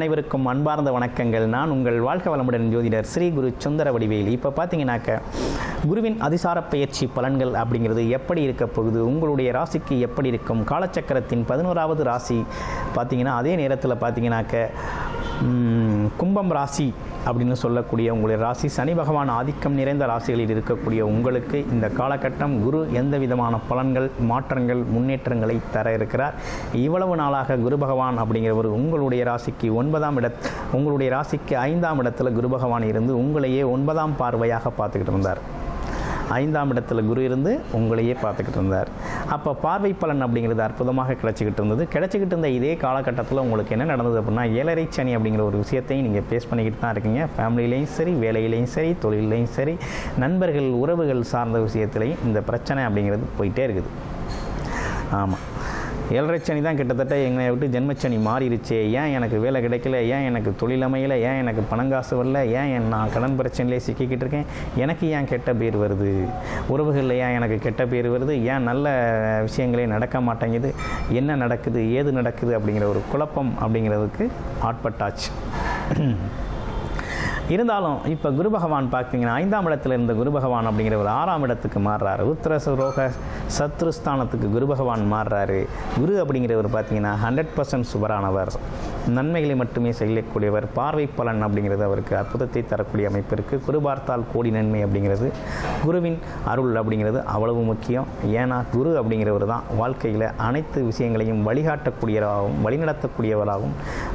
அனைவருக்கும் அன்பார்ந்த வணக்கங்கள். நான் உங்கள் வாழ்க வளமுடன் ஜோதிடர் ஸ்ரீ குரு சுந்தர வடிவேலி. இப்போ பார்த்தீங்கன்னாக்க குருவின் அதிசார பயிற்சி பலன்கள் அப்படிங்கிறது எப்படி இருக்க போகுது உங்களுடைய ராசிக்கு எப்படி இருக்கும் காலச்சக்கரத்தின் பதினோராவது ராசி பார்த்தீங்கன்னா அதே நேரத்தில் பார்த்தீங்கன்னாக்க கும்பம் ராசி அப்படின்னு சொல்லக்கூடிய உங்களுடைய ராசி. சனி பகவான் ஆதிக்கம் நிறைந்த ராசிகளில் இருக்கக்கூடிய உங்களுக்கு இந்த காலகட்டம் குரு எந்த விதமான பலன்கள் மாற்றங்கள் முன்னேற்றங்களை தர இருக்கிறார். இவ்வளவு நாளாக குரு பகவான் அப்படிங்கிறவர் உங்களுடைய ராசிக்கு ஒன்பதாம் இட உங்களுடைய ராசிக்கு ஐந்தாம் இடத்துல குரு பகவான் இருந்து உங்களையே ஒன்பதாம் பார்வையாக பார்த்துக்கிட்டு இருந்தார். ஐந்தாம் இடத்துல குரு இருந்து உங்களையே பார்த்துக்கிட்டு இருந்தார். அப்போ பார்வை பலன் அப்படிங்கிறது அற்புதமாக கிடச்சிக்கிட்டு இருந்தது. கிடச்சிக்கிட்டு இருந்த இதே காலகட்டத்தில் உங்களுக்கு என்ன நடந்தது அப்படின்னா ஏழரை சனி அப்படிங்கிற ஒரு விஷயத்தையும் நீங்கள் ஃபேஸ் பண்ணிக்கிட்டு தான் இருக்கீங்க. ஃபேமிலியிலையும் சரி வேலையிலையும் சரி தொழிலையும் சரி நண்பர்கள் உறவுகள் சார்ந்த விஷயத்துலையும் இந்த பிரச்சனை அப்படிங்கிறது போயிட்டே இருக்குது. ஆமாம் ஏழரை சனி தான் கிட்டத்தட்ட எங்களை விட்டு ஜென்மச்சனி மாறிடுச்சே ஏன் எனக்கு வேலை கிடைக்கல? ஏன் எனக்கு தொழில் அமையல? ஏன் எனக்கு பணங்காசு வரல? ஏன் என் நான் கடன் பிரச்சனையிலே சிக்கிக்கிட்டு இருக்கேன்? எனக்கு ஏன் கெட்ட பேர் வருது? உறவுகளில் ஏன் எனக்கு கெட்ட பேர் வருது? ஏன் நல்ல விஷயங்களே நடக்க மாட்டேங்குது? என்ன நடக்குது? ஏது நடக்குது? அப்படிங்கிற ஒரு குழப்பம் அப்படிங்கிறதுக்கு ஆட்பட்டாச்சு. இருந்தாலும் இப்போ குரு பகவான் பார்த்தீங்கன்னா ஐந்தாம் இடத்துல இருந்த குரு பகவான் அப்படிங்கிற ஒரு ஆறாம் இடத்துக்கு மாறுறாரு. உத்தர ரோக சத்ருஸ்தானத்துக்கு குரு பகவான் மாறுறாரு. குரு அப்படிங்கிறவர் பார்த்தீங்கன்னா ஹண்ட்ரட் பர்சன்ட் சுபரானவர். நன்மைகளை மட்டுமே செய்யக்கூடியவர் பார்வை பலன் அப்படிங்கிறது அவருக்கு அற்புதத்தை தரக்கூடிய அமைப்பு இருக்குது குரு பார்த்தால் கோடி நன்மை அப்படிங்கிறது குருவின் அருள் அப்படிங்கிறது அவ்வளவு முக்கியம். ஏன்னா குரு அப்படிங்கிறவர் தான் வாழ்க்கையில் அனைத்து விஷயங்களையும் வழிகாட்டக்கூடியவராகவும் வழிநடத்தக்கூடியவராகவும்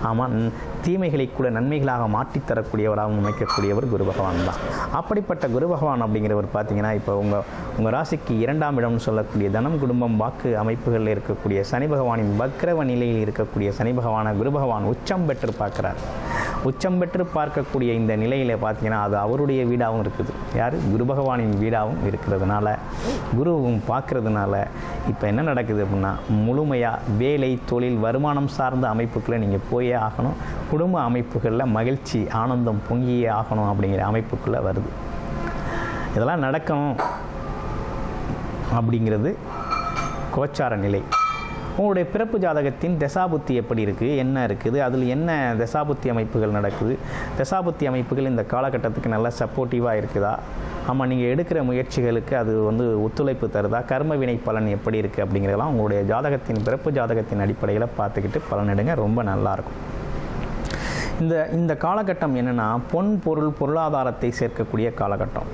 ஆமாம் தீமைகளை கூட நன்மைகளாக மாற்றித்தரக்கூடியவராகவும் அமைக்கக்கூடியவர் குரு பகவான் தான். அப்படிப்பட்ட குரு பகவான் அப்படிங்கிறவர் பார்த்தீங்கன்னா இப்போ உங்கள் உங்கள் ராசிக்கு இரண்டாம் இடம்னு சொல்லக்கூடிய தனம் குடும்பம் வாக்கு அமைப்புகளில் இருக்கக்கூடிய சனி பகவானின் வக்ரவ நிலையில் இருக்கக்கூடிய சனி பகவான குரு பகவான் உச்சம் பெற்று பார்க்குறார். உச்சம் பெற்று பார்க்கக்கூடிய இந்த நிலையில் பார்த்தீங்கன்னா அது அவருடைய வீடாகவும் இருக்குது. யார்? குரு பகவானின் வீடாகவும் இருக்கிறதுனால குருவும் பார்க்கறதுனால இப்போ என்ன நடக்குது அப்படின்னா முழுமையாக வேலை தொழில் வருமானம் சார்ந்த அமைப்புக்குள்ளே நீங்கள் போயே ஆகணும். குடும்ப அமைப்புகளில் மகிழ்ச்சி ஆனந்தம் பொங்கியே ஆகணும் அப்படிங்கிற அமைப்புக்குள்ளே வருது. இதெல்லாம் நடக்கணும் அப்படிங்கிறது கோச்சார நிலை. உங்களுடைய பிறப்பு ஜாதகத்தின் தசாபுத்தி எப்படி இருக்குது என்ன இருக்குது? அதில் என்ன தசாபுத்தி அமைப்புகள் நடக்குது? தசாபுத்தி அமைப்புகள் இந்த காலகட்டத்துக்கு நல்லா சப்போர்ட்டிவாக இருக்குதா? ஆமாம் நீங்கள் எடுக்கிற முயற்சிகளுக்கு அது வந்து ஒத்துழைப்பு தருதா? கர்ம வினை பலன் எப்படி இருக்குது அப்படிங்கிறதெல்லாம் உங்களுடைய ஜாதகத்தின் பிறப்பு ஜாதகத்தின் அடிப்படையில் பார்த்துக்கிட்டு பலனிடுங்க ரொம்ப நல்லாயிருக்கும் இந்த இந்த காலகட்டம் என்னென்னா பொன் பொருள் பொருளாதாரத்தை சேர்க்கக்கூடிய காலகட்டம்.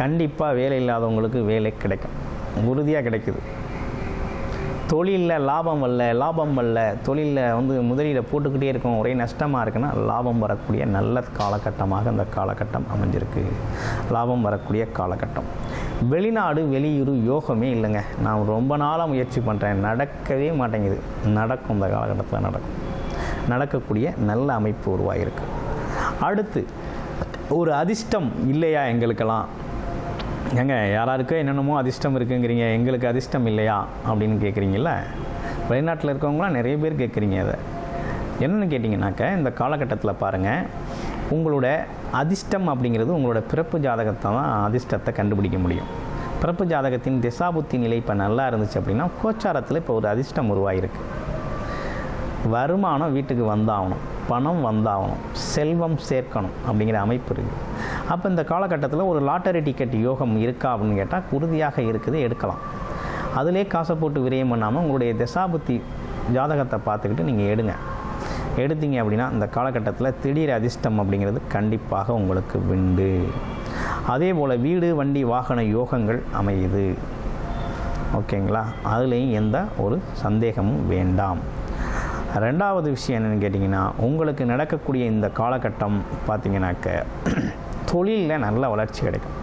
கண்டிப்பாக வேலை இல்லாதவங்களுக்கு வேலை கிடைக்கும். உறுதியாக கிடைக்குது. தொழிலில் லாபம் வரல லாபம் வரல. தொழிலில் வந்து முதலீடை போட்டுக்கிட்டே இருக்கும் ஒரே நஷ்டமாக இருக்குன்னா லாபம் வரக்கூடிய நல்ல காலகட்டமாக அந்த காலகட்டம் அமைஞ்சிருக்கு. லாபம் வரக்கூடிய காலகட்டம். வெளிநாடு வெளியூர் யோகமே இல்லைங்க. நான் ரொம்ப நாளாக முயற்சி பண்ணுறேன் நடக்கவே மாட்டேங்குது. நடக்கும் இந்த காலகட்டத்தில் நடக்கும். நடக்கக்கூடிய நல்ல அமைப்பு உருவாகிருக்கு அடுத்து ஒரு அதிர்ஷ்டம் இல்லையா எங்களுக்கெல்லாம்? ஏங்க யாராருக்கோ என்னென்னமோ அதிர்ஷ்டம் இருக்குங்கிறீங்க எங்களுக்கு அதிர்ஷ்டம் இல்லையா அப்படின்னு கேட்குறீங்கள வெளிநாட்டில் இருக்கவங்களாம் நிறைய பேர் கேட்குறீங்க அதை. என்னென்னு கேட்டிங்கனாக்க இந்த காலகட்டத்தில் பாருங்கள் உங்களோட அதிர்ஷ்டம் அப்படிங்கிறது உங்களோட பிறப்பு ஜாதகத்தை தான் அதிர்ஷ்டத்தை கண்டுபிடிக்க முடியும். பிறப்பு ஜாதகத்தின் திசாபுத்தி நிலை இப்போ நல்லா இருந்துச்சு அப்படின்னா கோச்சாரத்தில் இப்போ ஒரு அதிர்ஷ்டம் உருவாகிருக்கு வருமானம் வீட்டுக்கு வந்தாகணும் பணம் வந்தாகணும் செல்வம் சேர்க்கணும் அப்படிங்கிற அமைப்பு இருக்குது அப்போ இந்த காலகட்டத்தில் ஒரு லாட்டரி டிக்கெட் யோகம் இருக்கா அப்படின்னு கேட்டால் உறுதியாக இருக்குது எடுக்கலாம். அதிலே காசை போட்டு விரயம் பண்ணாமல் உங்களுடைய தசாபுத்தி ஜாதகத்தை பார்த்துக்கிட்டு நீங்கள் எடுங்க. எடுத்தீங்க அப்படின்னா இந்த காலகட்டத்தில் திடீர் அதிர்ஷ்டம் அப்படிங்கிறது கண்டிப்பாக உங்களுக்கு விண்டு அதே போல் வீடு வண்டி வாகன யோகங்கள் அமையுது. ஓகேங்களா? அதுலேயும் எந்த ஒரு சந்தேகமும் வேண்டாம். ரெண்டாவது விஷயம் என்னென்னு கேட்டிங்கன்னா உங்களுக்கு நடக்கக்கூடிய இந்த காலகட்டம் பார்த்தீங்கன்னாக்க தொழிலில் நல்ல வளர்ச்சி கிடைக்கும்.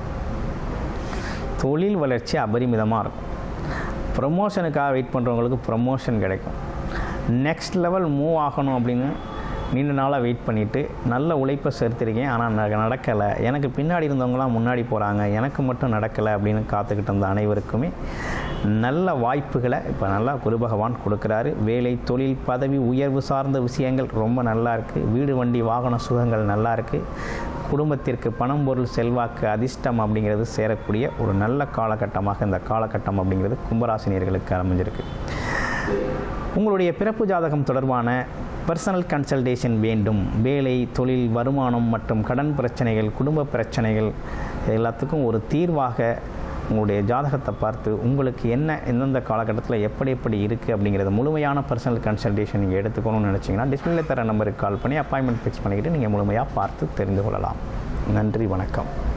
தொழில் வளர்ச்சி அபரிமிதமாக இருக்கும். ப்ரமோஷனுக்காக வெயிட் பண்ணுறவங்களுக்கு ப்ரமோஷன் கிடைக்கும். நெக்ஸ்ட் லெவல் மூவ் ஆகணும் அப்படின்னு நீண்ட நாளாக வெயிட் பண்ணிவிட்டு நல்ல உழைப்பை சேர்த்துருக்கேன். ஆனால் ந- நடக்கலை. எனக்கு பின்னாடி இருந்தவங்களாம் முன்னாடி போகிறாங்க எனக்கு மட்டும் நடக்கலை அப்படின்னு காத்துக்கிட்டு இருந்த அனைவருக்குமே நல்ல வாய்ப்புகளை இப்போ நல்லா குரு பகவான் கொடுக்குறாரு. வேலை தொழில் பதவி உயர்வு சார்ந்த விஷயங்கள் ரொம்ப நல்லா இருக்குது வீடு வண்டி வாகன சுகங்கள் நல்லா இருக்குது குடும்பத்திற்கு பணம் பொருள் செல்வாக்கு அதிர்ஷ்டம் அப்படிங்கிறது சேரக்கூடிய ஒரு நல்ல காலகட்டமாக இந்த காலகட்டம் அப்படிங்கிறது கும்பராசினியர்களுக்கு அமைஞ்சிருக்கு. உங்களுடைய பிறப்பு ஜாதகம் தொடர்பான பர்சனல் கன்சல்டேஷன் வேண்டும். வேலை தொழில் வருமானம் மற்றும் கடன் பிரச்சனைகள் குடும்ப பிரச்சனைகள் இது எல்லாத்துக்கும் ஒரு தீர்வாக உங்களுடைய ஜாதகத்தை பார்த்து உங்களுக்கு என்ன எந்தெந்த காலகட்டத்தில் எப்படி எப்படி இருக்குது அப்படிங்கிறது முழுமையான பர்சனல் கன்சல்டேஷன் நீங்கள் எடுத்துக்கணும்னு நினச்சிங்கன்னா டிஸ்பிளே தர நம்பருக்கு கால் பண்ணி அப்பாயின்மெண்ட் ஃபிக்ஸ் பண்ணிக்கிட்டு நீங்கள் முழுமையாக பார்த்து தெரிந்து கொள்ளலாம். நன்றி வணக்கம்.